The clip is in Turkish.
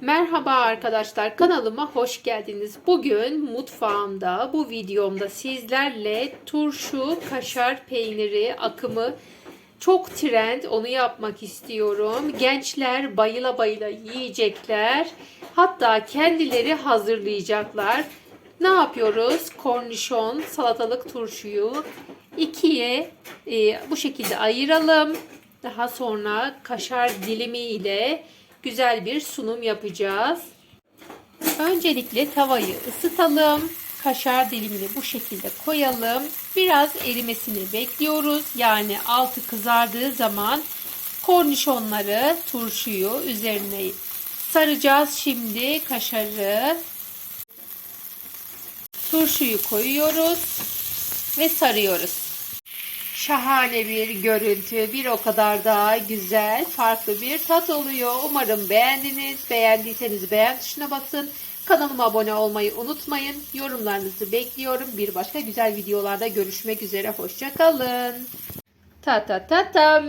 Merhaba arkadaşlar kanalıma hoş geldiniz. Bugün mutfağımda bu videomda sizlerle turşu, kaşar peyniri akımı çok trend onu yapmak istiyorum. Gençler bayıla bayıla yiyecekler. Hatta kendileri hazırlayacaklar. Ne yapıyoruz? Kornişon, salatalık turşuyu ikiye e, bu şekilde ayıralım. Daha sonra kaşar dilimi ile güzel bir sunum yapacağız. Öncelikle tavayı ısıtalım. Kaşar dilimini bu şekilde koyalım. Biraz erimesini bekliyoruz. Yani altı kızardığı zaman kornişonları, turşuyu üzerine saracağız. Şimdi kaşarı, turşuyu koyuyoruz ve sarıyoruz. Şahane bir görüntü, bir o kadar daha güzel, farklı bir tat oluyor. Umarım beğendiniz. Beğendiyseniz beğen tuşuna basın. Kanalıma abone olmayı unutmayın. Yorumlarınızı bekliyorum. Bir başka güzel videolarda görüşmek üzere. Hoşçakalın. Ta ta ta tam.